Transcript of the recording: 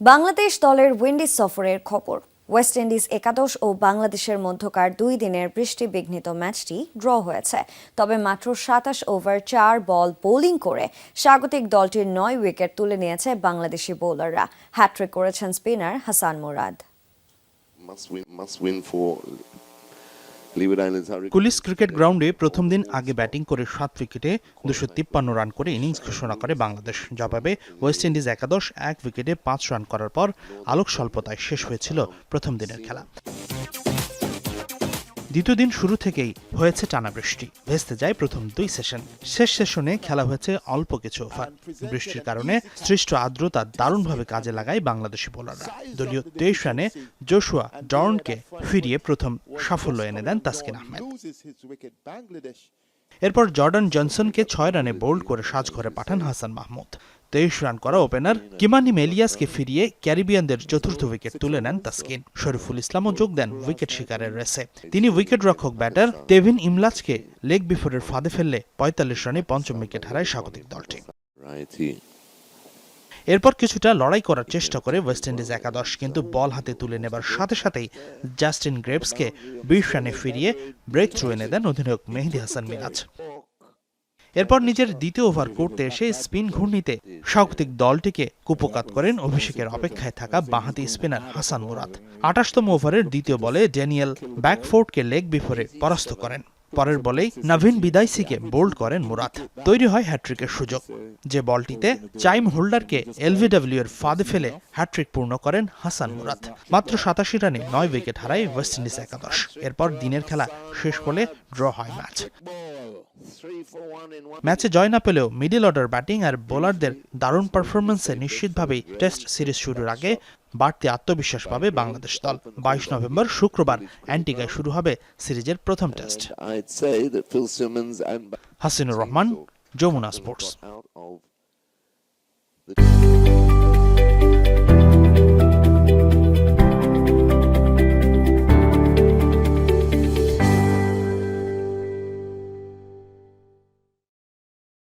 বাংলাদেশ দলের উইন্ডিজ সফরের খবর। ওয়েস্ট ইন্ডিজ একাদশ ও বাংলাদেশের মধ্যকার দুই দিনের বৃষ্টি বিঘ্নিত ম্যাচটি ড্র হয়েছে। তবে মাত্র সাতাশ ওভার চার বল বোলিং করে স্বাগতিক দলটির নয় উইকেট তুলে নিয়েছে বাংলাদেশি বোলাররা। হ্যাট্রিক করেছেন spinner Hasan Murad. Coolidge cricket গ্রাউন্ডে প্রথম দিন আগে ব্যাটিং করে সাত উইকেটে দুশো তিপ্পান্ন রান করে ইনিংস ঘোষণা করে বাংলাদেশ। জবাবে ওয়েস্ট ইন্ডিজ একাদশ এক উইকেটে পাঁচ রান করার পর আলোক স্বল্পতায় শেষ হয়েছিল প্রথম দিনের খেলা। দ্বিতীয় দিন শুরু থেকেই হয়েছে টানা বৃষ্টি ভেস্তে যায় প্রথম দুই সেশন। শেষ সেশনে খেলা হয়েছে অল্প কিছু ওভার। বৃষ্টির কারণে সৃষ্ট আর্দ্রতা দারুণভাবে কাজে লাগায় বাংলাদেশি বোলাররা। দলীয় তেইশ রানে জোশুয়া ডর্নকে ফিরিয়ে প্রথম সাফল্য এনে দেন তাসকিন আহমেদ। এরপর জর্ডান জনসনকে ছয় রানে বোল্ড করে সাজঘরে পাঠান হাসান মাহমুদ। তেইশ রান করা ওপেনার কিমানি মেলিয়াসকে ফিরিয়ে ক্যারিবিয়ানদের চতুর্থ উইকেট তুলে নেন তাসকিন। শরীফুল ইসলামও যোগ দেন উইকেট শিকারের রেসে। তিনি উইকেট রক্ষক ব্যাটার তেভিন ইমলাজকে লেগ বিফোরের ফাঁদে ফেললে পঁয়তাল্লিশ রানে পঞ্চম উইকেট হারায় স্বাগতিক দলটি। এরপর কিছুটা লড়াই করার চেষ্টা করে ওয়েস্ট ইন্ডিজ একাদশ কিন্তু বল হাতে তুলে নেবার সাথে সাথেই জাস্টিন গ্রেভসকে বিশ রানে ফিরিয়ে ব্রেক থ্রু এনে দেন অধিনায়ক মেহেদি হাসান মিরাজ। এরপর নিজের দ্বিতীয় ওভার করতে এসে স্পিন ঘূর্ণিতে স্বাগতিক দলটিকে কুপকাত করেন অভিষেকের অপেক্ষায় থাকা বাঁহাতি স্পিনার হাসান মুরাদ। আঠাশতম ওভারের দ্বিতীয় বলে ড্যানিয়েল ব্যাকফোর্ডকে লেগ বিফোরে পরাস্ত করেন। পরের বলেই নাভিন বিদাইসিকে বোল্ড করেন মুরাদ। তৈরি হয় হ্যাট্রিকের সুযোগ। যে বলটিতে চাইম হোল্ডারকে এলভিডব্লিউ এর ফাঁদে ফেলে হ্যাট্রিক পূর্ণ করেন হাসান মুরাদ। মাত্র সাতাশি রানে নয় উইকেট হারায় ওয়েস্ট ইন্ডিজ একাদশ। এরপর দিনের খেলা শেষ হলে ড্র হয় ম্যাচ। ম্যাচে জয় না পেলেও মিডল অর্ডার ব্যাটিং আর বোলারদের দারুণ পারফরমেন্সে নিশ্চিতভাবেই টেস্ট সিরিজ শুরুর আগে বাড়তি আত্মবিশ্বাস পাবে বাংলাদেশ দল। বাইশ নভেম্বর শুক্রবার অ্যান্টিগায় শুরু হবে সিরিজের প্রথম টেস্ট। হাসিনুর রহমান যমুনা স্পোর্টস।